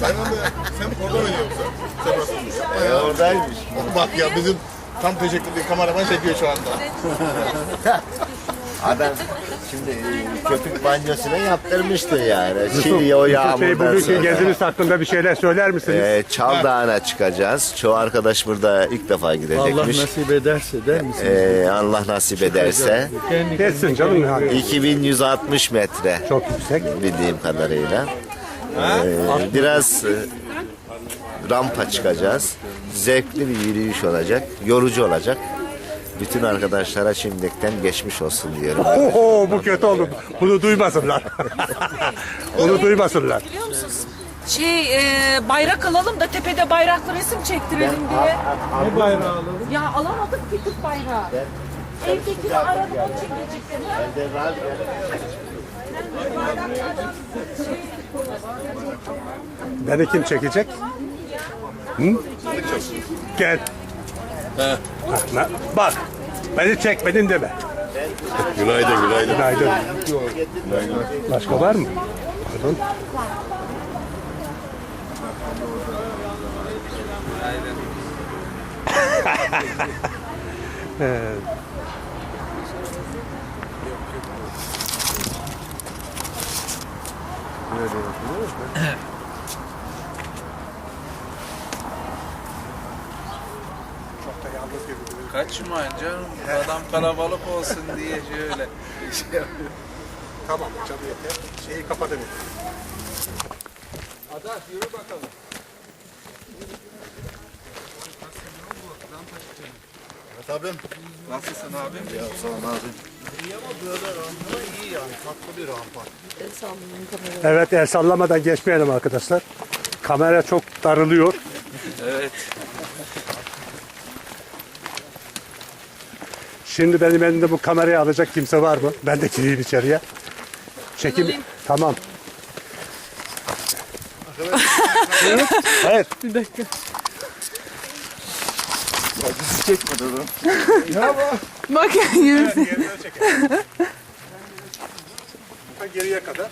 Sen de sen orada mıydın yoksa? Sen nasıl? E, oradaymış. Bak ya bizim tam teşekkürlü kameraman çekiyor şu anda. Adam şimdi e, köpük banyosunu yaptırmıştı yani. Şimdi o Bey yağmurdan bugünkü sonra. geziniz hakkında bir şeyler söyler misiniz? Ee, Çal Dağı'na çıkacağız. Çoğu arkadaş burada ilk defa Allah gidecekmiş. nasip ederse der misin? Ee, Allah nasip ederse. Geçsin canım. yani. 2160 metre Çok yüksek. bildiğim kadarıyla. Ee, biraz e, rampa çıkacağız. Zevkli bir yürüyüş olacak. Yorucu olacak. Bütün arkadaşlara şimdiden geçmiş olsun diyorum. Oho bu kötü oldu. Bunu duymasınlar. Bunu duymasınlar. Biliyor musunuz? Şey e, bayrak alalım da tepede bayraklı resim çektirelim diye. Ne bayrağı alalım? Ya alamadık ki Türk bayrağı. Evdekini aradım onun için geciktim. Beni kim çekecek? Hı? Gel. Ha, Bak. Beni çekmedin deme. Günaydın günaydın. Günaydın. Başka var mı? Pardon. Evet. Kaçmayın canım. Adam kalabalık olsun diye şöyle. Şey yapıyor. Tamam canım yeter. Şeyi kapatın. Tabii. Nasılsın abim? Ya sağ ol abi. İyi ama böyle rampa iyi yani. Tatlı bir rampa. Evet el sallamadan geçmeyelim arkadaşlar. Kamera çok darılıyor. Evet. Şimdi benim elimde bu kamerayı alacak kimse var mı? Ben de gireyim içeriye. Çekim. Tamam. evet. Çekmedi onu. Bak yürüsün. Geriye çekelim. Ha, Geriye kadar.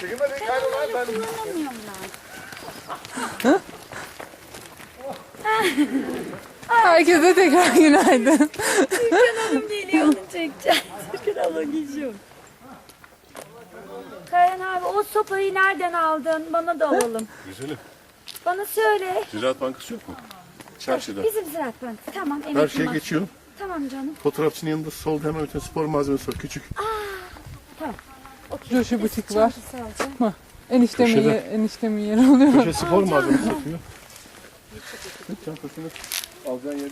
Çekilmedi kaybolan ben. Herkese tekrar günaydın. Hanım geliyor onu çekeceğiz. Krala geçiyor. Kayan abi o sopayı nereden aldın? Bana da alalım. Güzelim. Bana söyle. Ziraat Bankası yok mu? Çarşıda. Bizim Ziraat Bankası. Tamam Her emekli şey maaşı. geçiyor. Tamam canım. Fotoğrafçının yanında solda hemen öte spor malzemesi var. Küçük. Joshi butik var. Alacağım. Eniştemin, Köşede. yer, eniştemin yeri oluyor. Köşe spor malzemesi satıyor. Çantasını alacağın yeri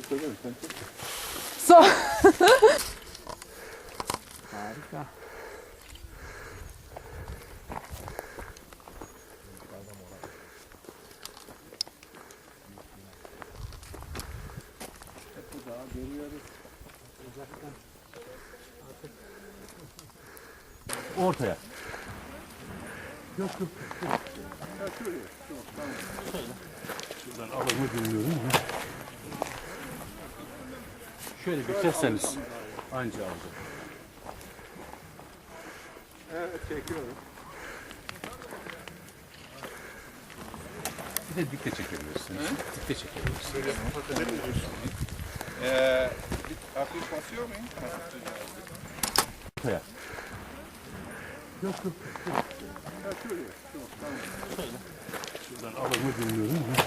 misin? Sağ Ortaya. Alımı dinliyorum ama. Şöyle geçerseniz anca alacak. Evet çekiyorum. Bir de dikte çekebilirsiniz. Dikte çekebilirsiniz. Ee, hafif basıyor muyum? Ortaya. Şuradan alımı dinliyorum ama.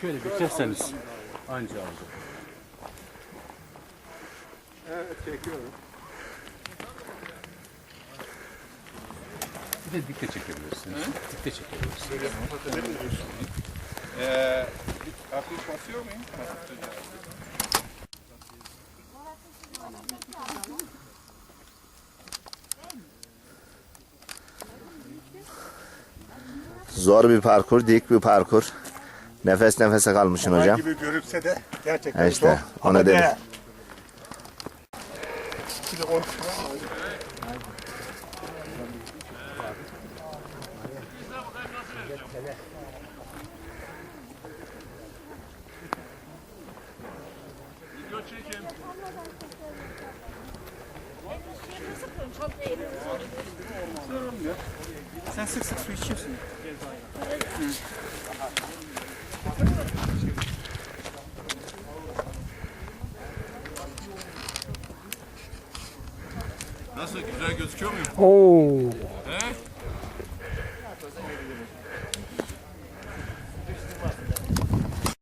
Şöyle geçerseniz anca alacak. Evet çekiyorum. Bir de dikte çekebilirsiniz. Dikte çekebilirsiniz. Ee, hafif basıyor muyum? Zor bir parkur, dik bir parkur. Nefes nefese kalmışsın hocam. gibi görükse de gerçekten işte, zor. ona Ama dedim. değer. Bir de on- Sen sık sık su içiyorsun. Nasıl güzel gözüküyor muyum? Oo. He?